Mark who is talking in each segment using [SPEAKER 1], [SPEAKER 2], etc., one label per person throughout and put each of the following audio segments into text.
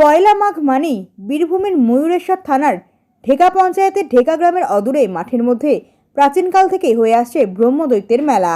[SPEAKER 1] পয়লা মাঘ মানেই বীরভূমের ময়ূরেশ্বর থানার ঢেকা পঞ্চায়েতের ঢেকা গ্রামের অদূরে মাঠের মধ্যে প্রাচীনকাল থেকেই হয়ে আসছে ব্রহ্মদৈত্যের মেলা।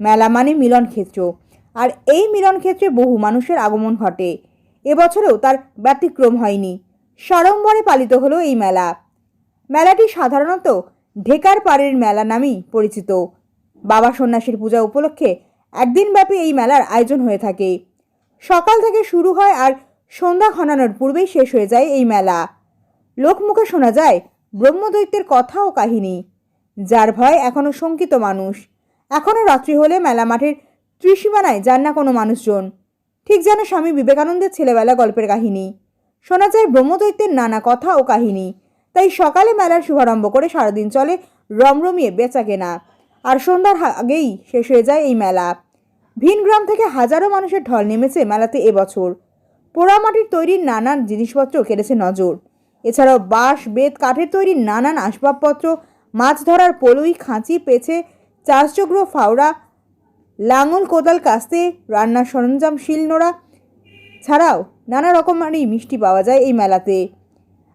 [SPEAKER 1] মেলা মানে মিলন ক্ষেত্র। আর এই মিলন ক্ষেত্রে বহু মানুষের আগমন ঘটে। এবছরেও তার ব্যতিক্রম হয়নি। সাড়ম্বরে পালিত হলো এই মেলা। মেলাটি সাধারণত ঢেকার পাড়ের মেলা নামেই পরিচিত। বাবা সন্ন্যাসীর পূজা উপলক্ষে একদিনব্যাপী এই মেলার আয়োজন হয়ে থাকে। সকাল থেকে শুরু হয় আর সন্ধ্যা ঘনানোর পূর্বেই শেষ হয়ে যায় এই মেলা। লোকমুখে শোনা যায় ব্রহ্মদৈত্যের কথা ও কাহিনী, যার ভয় এখনও শঙ্কিত মানুষ। এখনও রাত্রি হলে মেলা মাঠের ত্রিসীমানায় যান না কোনো মানুষজন। ঠিক যেন স্বামী বিবেকানন্দের ছেলেবেলা গল্পের কাহিনী। শোনা যায় ব্রহ্মদৈত্যের নানা কথা ও কাহিনী, তাই সকালে মেলার শুভারম্ভ করে সারাদিন চলে রমরমিয়ে বেচা কেনা। আর সন্ধ্যার আগেই শেষ হয়ে যায় এই মেলা। ভিনগ্রাম থেকে হাজারো মানুষের ঢল নেমেছে মেলাতে এবছর পোড়ামাটির তৈরি নানান জিনিসপত্র কেড়েছে নজর। এছাড়াও বাঁশ, বেত, কাঠের তৈরি নানান আসবাবপত্র, মাছ ধরার পলুই, খাঁচি, পেছে, চাষযোগ্য ফাওড়া, লাঙল, কোদাল, কাস্তে, রান্নার সরঞ্জাম, শিলনোড়া ছাড়াও নানা রকমারই মিষ্টি পাওয়া যায় এই মেলাতে।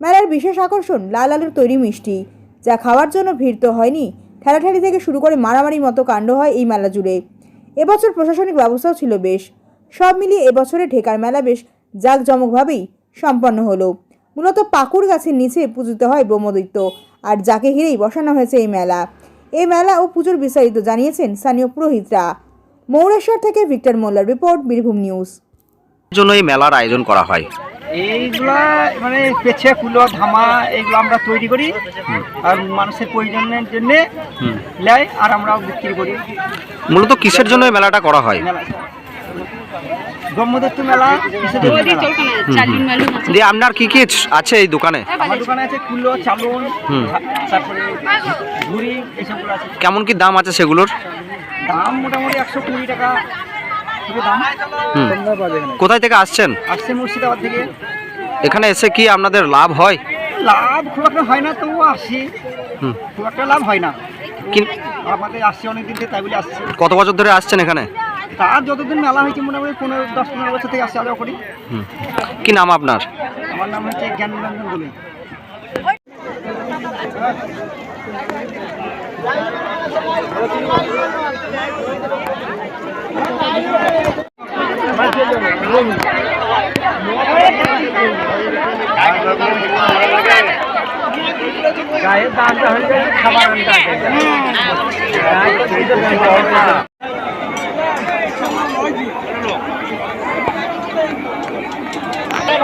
[SPEAKER 1] মেলার বিশেষ আকর্ষণ লাল আলুর তৈরি মিষ্টি, যা খাওয়ার জন্য ভিড় তো হয়নি। ঠেলাঠেলি থেকে শুরু করে মারামারি মতো কাণ্ড হয় এই মেলা জুড়ে। এবছর প্রশাসনিক ব্যবস্থাও ছিল বেশ। সব মিলিয়ে এবছরে ঢেকার মেলা বেশ জাঁকজমকভাবেই সম্পন্ন হলো। মূলত পাকুর গাছের নিচে পূজিত হয় ব্রহ্মদৈত্য আর যাকে ঘিরেই বসানো হয়েছে এই মেলা। এই মেলা ও পুজোর বিস্তারিত জানিয়েছেন স্থানীয় পুরোহিতরা। মৌরেশ্বর থেকে ভিক্টর মোল্লার রিপোর্ট বীরভূম নিউজ।
[SPEAKER 2] জন্য এই মেলার আয়োজন করা হয়।
[SPEAKER 3] এইগুলা মানে পেছে কুলো ধামা এইগুলো আমরা তৈরি করি। আর মানুষের প্রয়োজনের জন্য
[SPEAKER 2] হুম।
[SPEAKER 3] নেয় আর আমরা বিক্রি করি।
[SPEAKER 2] মূলত কিসের জন্য এই মেলাটা করা হয়?
[SPEAKER 3] ব্রহ্মদত্ত মেলা?
[SPEAKER 2] দিয়ে আপনার কি কি আছে এই দোকানে?
[SPEAKER 3] আমার দোকানে আছে কুলো চালন তারপরে ঘুড়ি এইসবগুলো আছে।
[SPEAKER 2] কেমন কি দাম আছে সেগুলোর?
[SPEAKER 3] দাম মোটামুটি একশো কুড়ি টাকা।
[SPEAKER 2] কোথায় থেকে আসছেন?
[SPEAKER 3] আসছে মুর্শিদাবাদ থেকে।
[SPEAKER 2] এখানে এসে কি আপনাদের লাভ হয়?
[SPEAKER 3] লাভ খুব একটা হয় না তবুও আসি। খুব একটা লাভ হয় না। আমাদের আসছে অনেকদিন থেকে তাই বলে আসছে।
[SPEAKER 2] কত বছর ধরে আসছেন এখানে?
[SPEAKER 3] তার যতদিন মেলা হয়েছে মোটামুটি পনেরো দশ পনেরো বছর থেকে আসছে আলাদা করি
[SPEAKER 2] কি নাম আপনার?
[SPEAKER 3] আমার নাম হচ্ছে জ্ঞানরঞ্জন বলে গায়ের দামটা হয়ে। যায় খাবার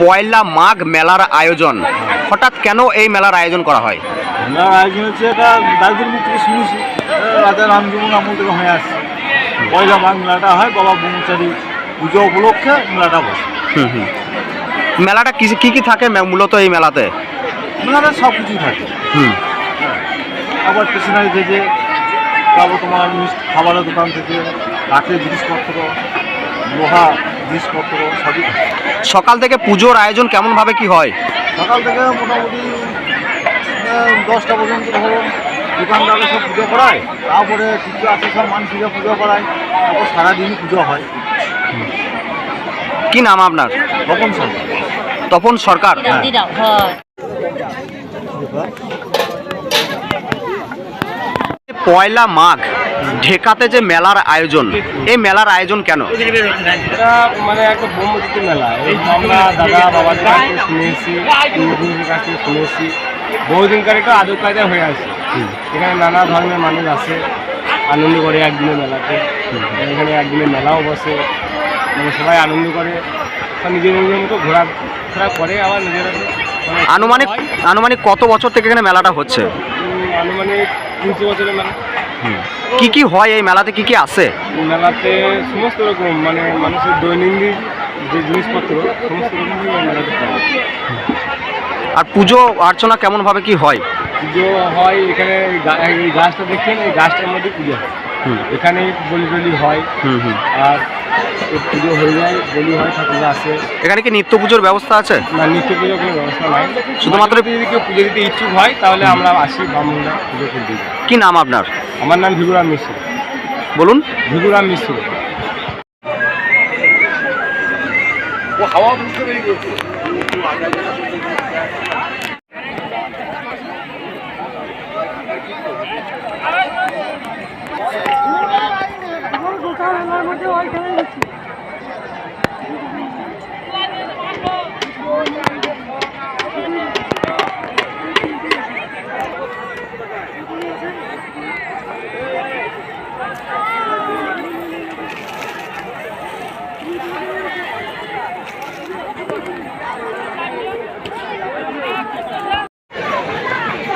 [SPEAKER 2] পয়লা মাঘ মেলার আয়োজন। হঠাৎ কেন এই মেলার আয়োজন করা হয়?
[SPEAKER 4] আমরা আয়োজন হচ্ছে এটা দার্জিলিং থেকে শুনেছি। রাজা রামজীবন আমল থেকে হয়ে আসছে। পয়লা মাঘ মেলাটা হয় বাবা ব্রহ্মচারী পুজো উপলক্ষে মেলাটা বসে।
[SPEAKER 2] হুম হুম। মেলাটা কি কি কি থাকে মূলত এই মেলাতে?
[SPEAKER 4] মেলাটা সব কিছুই থাকে।
[SPEAKER 2] হুম।
[SPEAKER 4] আবার স্টেশনারি থেকে তারপর তোমার খাবারের দোকান থেকে কাঠের জিনিসপত্র লোহা জিনিসপত্র সবই
[SPEAKER 2] সকাল থেকে পুজোর আয়োজন কেমন ভাবে কি হয়?
[SPEAKER 4] সকাল থেকে মোটামুটি দশটা পর্যন্ত ধরো দোকানদারে সব পুজো করায় তারপরে কিছু আছে সব মানুষরা পুজো করায় তারপর সারাদিনই পুজো হয়।
[SPEAKER 2] কি নাম আপনার?
[SPEAKER 4] তপন সরকার।
[SPEAKER 2] তপন সরকার। পয়লা মাঘ ঢেকাতে যে মেলার আয়োজন এই মেলার আয়োজন কেন?
[SPEAKER 4] এটা মানে একটা ব্রহ্মজিৎ মেলা। এই আমরা দাদা বাবাদের কাছ থেকে শুনেছি পূর্বপুরুষের কাছ থেকে শুনেছি। বহুদিনকার একটা আদর কায়দা হয়ে আছে। এখানে নানা ধর্মের মানুষ আসে আনন্দ করে একদিনের মেলাতে। এখানে একদিনের মেলাও বসে। মানে সবাই আনন্দ করে। নিজের নিজের মতো ঘোরা ঘোরা করে আবার নিজেরা মানে
[SPEAKER 2] আনুমানিক আনুমানিক কত বছর থেকে এখানে মেলাটা হচ্ছে?
[SPEAKER 4] আনুমানিক তিনশো বছরের মেলা।
[SPEAKER 2] কি কি হয় এই মেলাতে? কি কি আছে?
[SPEAKER 4] মেলাতে সমস্ত রকম মানে মানুষের দৈনন্দিন যে জিনিসপত্র সমস্ত রকমই এই মেলাতে পাওয়া যায়।
[SPEAKER 2] আর পুজো অর্চনা কেমন ভাবে কি হয়?
[SPEAKER 4] পুজো হয় এখানে এই গা- এই গাছটা দেখছেন? এই গাছটার মধ্যে পুজো হয়।
[SPEAKER 2] হুম।
[SPEAKER 4] এখানে বলি টলি হয়।
[SPEAKER 2] হুম হুম।
[SPEAKER 4] আর পুজো হয়ে যায় বলি হয় ঠাকুর আসে।
[SPEAKER 2] এখানে কি নিত্য পুজোর ব্যবস্থা আছে?
[SPEAKER 4] না নিত্য পুজোর কোনো ব্যবস্থা নাই।
[SPEAKER 2] শুধুমাত্র-
[SPEAKER 4] যদি কেউ পুজো দিতে ইচ্ছুক হয় তাহলে আমরা আসি ব্রাহ্মণরা পুজো করে
[SPEAKER 2] কি নাম আপনার?
[SPEAKER 4] আমার নাম ভিগুরাম মিশ্র।
[SPEAKER 2] বলুন।
[SPEAKER 4] ভিগুরাম মিশ্র।